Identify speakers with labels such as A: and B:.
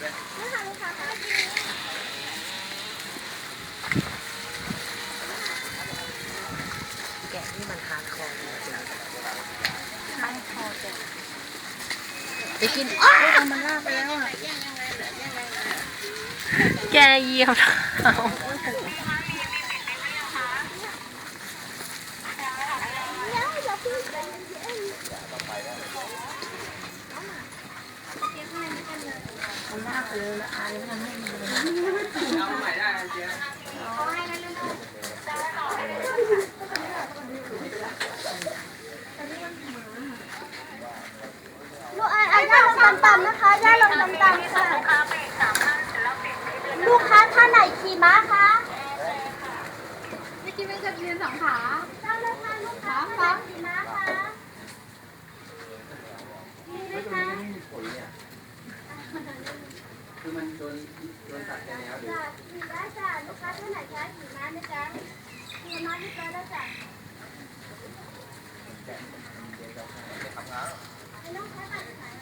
A: แกะนี่มันฮาร์อร์จริงาร์อ
B: ร์แกะไปกินโอ้
A: ยามันลากไปแล้วอะ
B: แกเยียบ
A: มันลากไปเลยแล้วอายมันไม่มีเลย
C: เอาใหม่ได้นะเจ๊
D: ลูกอะอะย่าลงต่ำๆนะคะย่าลงต่ำๆค่ะ ลูกค้าท่านไหนขี่ม้าคะ
A: ไม่กินไม่เคยเรียนสองขา
D: เจ้าเลยค่ะลูกค้าท่านไหนขี่ม้าคะมีไหมคะ
C: คือมันโดนโดนตัดไปแล้วเดี๋ยว
D: จ้ะขี่ได้จ้ะลูกค้าท่านไหนคะขี่ม้าไหมจ๊ะขี่ม้าที่ตัวแล้วจ้ะให้ลูกค้าตัดขาย